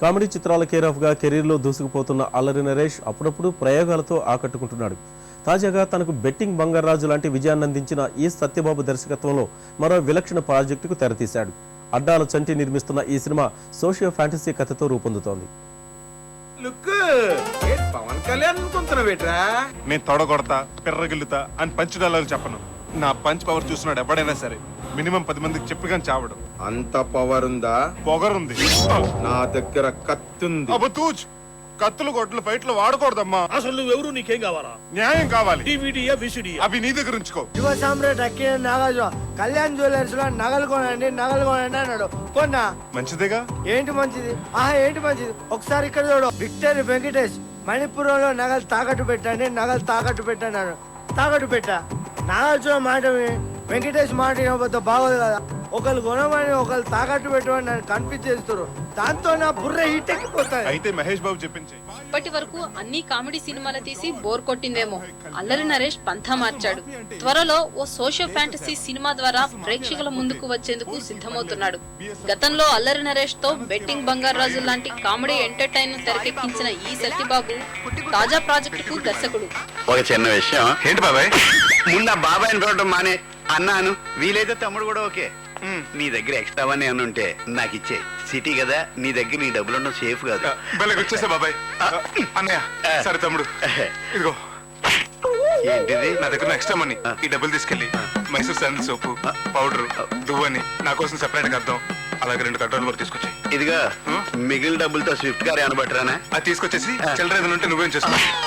Comedy చిత్రాల care ఆఫ్గా కెరీర్లో దూసుకుపోతున్న అల్లరి నరేష్ అప్పుడప్పుడు ప్రయోగాలతో ఆకట్టుకుంటున్నాడు. తాజాగా తనకు బెట్టింగ్ బంగారాజు లాంటి విజయాన్ని అందించిన ఈ సత్యబాబు దర్శకత్వంలో మరో విలక్షణ ప్రాజెక్టుకు తెరతీశాడు. అడ్డాల చంటి నిర్మిస్తున్న ఈ సినిమా సోషియో ఫ్యాంటసీ కథతో రూపొందుతోంది. లుక్! ఏ పవన్ కళ్యాణ్ అనుకుంటున్నావేట్రా నేను తొడగొడతా పిర్రగిల్లుతా అని పంచ్ డైలాగులు చెప్పను. నా పంచ్ పవర్ చూసినాడు ఎవడైనా సరే మినిమం పది మందికి చెప్పి కానీ చావడం. అంత పవర్ ఉందా? పొగరుంది. నా దగ్గర కత్తుంది. అబ్బ తూచ్. కత్తులు గొడ్లు ఫైట్లు వాడకూడదమ్మా. అసలు నువ్వెవరు? నీకేం కావాలా? న్యాయం కావాలి. డివిడియా విసిడియా? అవి నీ దగ్గర ఉంచుకో. యువ సామ్రాట్ అక్కిన నాగార్జున. కళ్యాణ్ జ్యువెలర్స్లో నగలు కొనండి నగలు కొనండి అన్నాడు. కొన్నా మంచిదేగా? ఏంటి మంచిది? ఆహా ఏంటి మంచిది? ఒకసారి ఇక్కడ చూడు. విక్టరీ వెంకటేష్ మణిపురంలో నగలు తాకట్టు పెట్టండి నగలు తాకట్టు పెట్టండి తాకట్టు పెట్టా. నాగార్జున మాట వెంకటేష్ మాట వినకపోతే బాగోదు కదా. ఒకళ్ళు కొనమని ఒకళ్ళు తాకట్టు పెట్టమని నన్ను కన్ఫ్యూజ్ చేస్తారు దాంతో నా బుర్ర హీట్ ఎక్కిపోతాయి. అయితే మహేష్ బాబు చెప్పించి ఇప్పటి వరకు అన్ని కామెడీ సినిమాలు తీసి బోర్ కొట్టిందేమో. అల్లరి నరేష్ పంథా మార్చాడు. త్వరలో ఓ సోషల్ ఫ్యాంటసీ సినిమా ద్వారా ప్రేక్షకుల ముందుకు వచ్చేందుకు సిద్ధమవుతున్నాడు. గతంలో అల్లరి నరేష్తో బెట్టింగ్ బంగారాజు లాంటి కామెడీ ఎంటర్టైన్ తెరకెక్కించిన ఈ సత్యబాబు తాజా ప్రాజెక్టుకు దర్శకుడు. ఒక చిన్న విషయం. ఏంటి బాబాయ్? ముందు చూడటం మానే అన్నాను. వీలైతే తమ్ముడు కూడా ఓకే. నీ దగ్గర ఎక్స్ట్రా వన్ ఏమన్నా ఉంటే నాకు ఇచ్చే. సిటీ కదా నీ దగ్గర నీ డబ్బులు ఉండడం సేఫ్ కాదు. వచ్చేసా బాబాయ్. అన్నయ్య సరే తమ్ముడు. ఇదిగో. ఏంటిది? నా దగ్గర ఎక్స్ట్రా మనీ. ఈ డబ్బులు తీసుకెళ్ళి మైసూర్ శాండిల్ సోపు పౌడర్ దువ్వని నా కోసం సెపరేట్ అర్థం అలాగే రెండు కట్టోలు వరకు తీసుకొచ్చాయి. ఇదిగా మిగిలిన డబ్బులతో స్విఫ్ట్ కార్ ఏమనబట్టరానా? అది తీసుకొచ్చేసి చిల్లర ఏదైనా ఉంటే నువ్వేం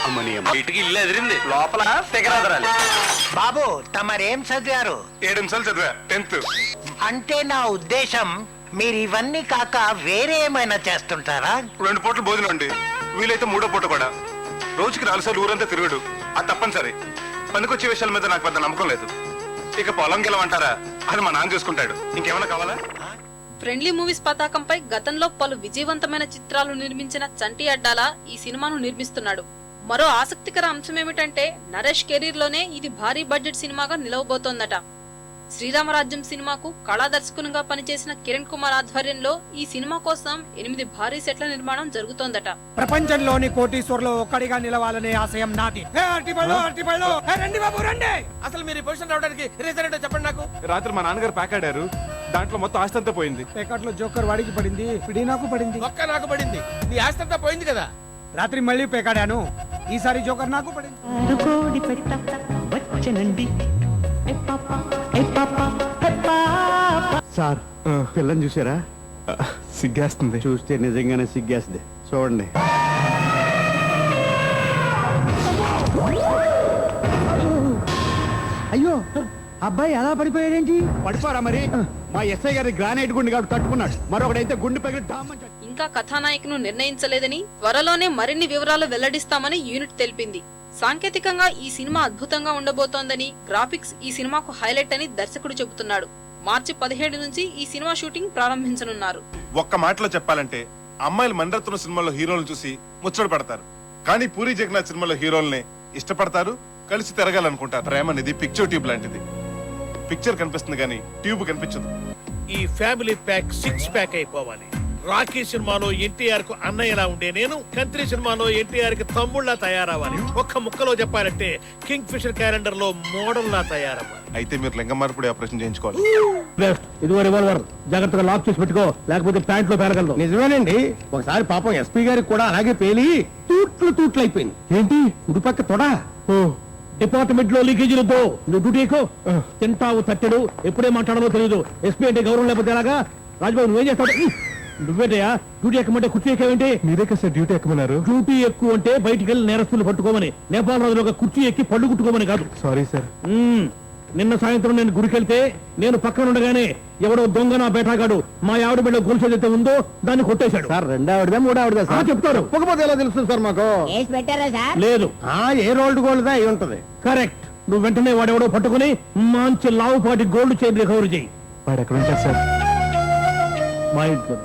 అమ్మ ఇటుకి ఇల్లు ఎదిరింది. లోపల శిఖరాదరాలు బాబు తమరేం చదివారు? ఏడు నిమిషాలు చదివా. టెన్త్. అంటే నా ఉద్దేశం మీరు ఇవన్నీ కాక వేరే ఏమైనా చేస్తుంటారా? రెండు పూటలు భోజనం అండి. వీలైతే మూడో పూట కూడా. రోజుకి నాలుగు సార్లు ఊరంతా తిరుగుడు. అది తప్పనిసరి. పనికొచ్చే విషయాల మీద నాకు పెద్ద నమ్మకం లేదు. ఇక పొలం గెలవంటారా? అది మా నాన్న చూసుకుంటాడు. ఇంకేమైనా కావాలా? ఫ్రెండ్లీ మూవీస్ పతాకంపై గతంలో పలు విజయవంతమైన చిత్రాలు నిర్మించిన చంటి అడ్డాల ఈ సినిమాను నిర్మిస్తున్నాడు. మరో ఆసక్తికర అంశం ఏమిటంటే నరేష్ కెరీర్లోనే ఇది భారీ బడ్జెట్ సినిమాగా నిలవబోతోందట. శ్రీరామరాజ్యం సినిమాకు కళా దర్శకునిగా పనిచేసిన కిరణ్ కుమార్ ఆధ్వర్యంలో ఈ సినిమా కోసం ఎనిమిది భారీ సెట్ల నిర్మాణం జరుగుతోందట. ప్రపంచంలోని కోటీశ్వర్లో ఒక్కడిగా నిలవాలనే ఆశయం నాది. అసలు మీరు ఈ పొజిషన్ రావడానికి రీజన్ ఏంటో చెప్పండి నాకు. రాత్రి మా నాన్నగారు ప్యాకాడారు దాంట్లో మొత్తం ఆస్తి అంతా పోయింది. పేకాట్లో జోకర్ వాడికి పడింది పిడి నాకు పడింది. ఒక్క నాకు పడింది. నీ ఆస్తి అంతా పోయింది కదా. రాత్రి మళ్ళీ పేకాడాను. ఈసారి జోకర్ నాకు పడింది. పెట్ట వచ్చనండి ఏ పాప ఏ పాప ఏ పాప. సార్ పిల్లని చూసారా సిగ్గేస్తుంది. చూస్తే నిజంగానే సిగ్గేస్తుంది. చూడండి. అయ్యో అబ్బాయి ఎలా పడిపోయాడేంటి? పడిపోరా మరి. మా ఎస్ఐ గారి గ్రానైట్ గుండె కాబట్టి తట్టుకున్నాడు. మరొకడైతే గుండె పగిలి డామ్మని. ఇంకా కథానాయకును నిర్ణయించలేదని త్వరలోనే మరిన్ని వివరాలు వెల్లడిస్తామని యూనిట్ తెలిపింది. సాంకేతికంగా ఈ సినిమా అద్భుతంగా ఉండబోతోందని గ్రాఫిక్స్ ఈ సినిమాకు హైలైట్ అని దర్శకుడు చెబుతున్నాడు. మార్చి పదిహేడు నుంచి ఈ సినిమా షూటింగ్ ప్రారంభించనున్నారు. ఒక్క మాటలో చెప్పాలంటే అమ్మాయిలు మణిరత్నం సినిమాలో హీరోలను చూసి ముచ్చట పడతారు. కానీ పూరి జగన్నాథ్ సినిమాలో హీరోల్ని ఇష్టపడతారు కలిసి తిరగాలనుకుంటారు. ప్రేమ అనేది పిక్చర్ ట్యూబ్ లాంటిది. పిక్చర్ కనిపిస్తుంది కానీ ట్యూబ్ కనిపించదు. ఈ ఫ్యామిలీ ప్యాక్ సిక్స్ ప్యాక్ అయిపోవాలి. రాకీ సినిమాలో ఎన్టీఆర్కు అన్నయ్యలా ఉండే నేను కంత్రి సినిమాలో ఎన్టీఆర్కి తమ్ముళ్ళ తయారవ్వాలి. ఒక్క ముక్కలో చెప్పాలంటే కింగ్ ఫిషర్ క్యాలెండర్లో మోడల్ లా తయారవ్వాలి. అయితే మీరు లింగ మార్పిడి ఆపరేషన్ చేయించుకోవాలి. ఇదిగో రివాల్వర్ జాగ్రత్తగా లాక్ చేసి పెట్టుకో లేకపోతే ప్యాంట్లో పేరగలదు నిజమేనండి. ఒకసారి పాపం ఎస్పీ గారికి కూడా అలాగే పేలి తూట్లు తూట్లు అయిపోయింది ఏంటి? కుడిపక్క తొడా. డిపార్ట్మెంట్లో లీకేజీలతో నువ్వు డ్యూటీ ఎక్కువ? తింటావు తట్టెడు. ఎప్పుడే మాట్లాడాలో తెలియదు ఎస్పీ అంటే గౌరవం లేకపోతే ఎలాగా? రాజబాబు నువ్వేం చేస్తావు? నువ్వేటయా డ్యూటీ ఎక్కమంటే కుర్చీ ఎక్కవేంటి? మీరే కదా సార్ డ్యూటీ ఎక్కమన్నారు. డ్యూటీ ఎక్కువ అంటే బయటికి వెళ్ళి నేరస్తులు పట్టుకోమని. నేపాల్ రాజులో ఒక కుర్చీ ఎక్కి పళ్ళు కుట్టుకోమని కాదు. Sorry sir. నిన్న సాయంత్రం నేను గుడికెళ్తే నేను పక్కన ఉండగానే ఎవడో దొంగ నా బేటాగాడు మా ఆవిడ బిడ్డ గొలుసు ఏదైతే ఉందో దాన్ని కొట్టేశాడు. సార్ రెండావిడదా మూడావిడదా సార్? చెప్తారు. ఒకపోతే ఎలా తెలుస్తుంది సార్ మాకు? వేసి పెట్టారా సార్? లేదు. ఏ రోల్డ్ గోల్డ్ అయి ఉంటది? కరెక్ట్. నువ్వు వెంటనే వాడెవడో పట్టుకుని మంచి లావుపాటి గోల్డ్ చైన్ రికవరీ చేయి. వాడు ఎక్కడ ఉంటారు సార్? మా ఇంట్లో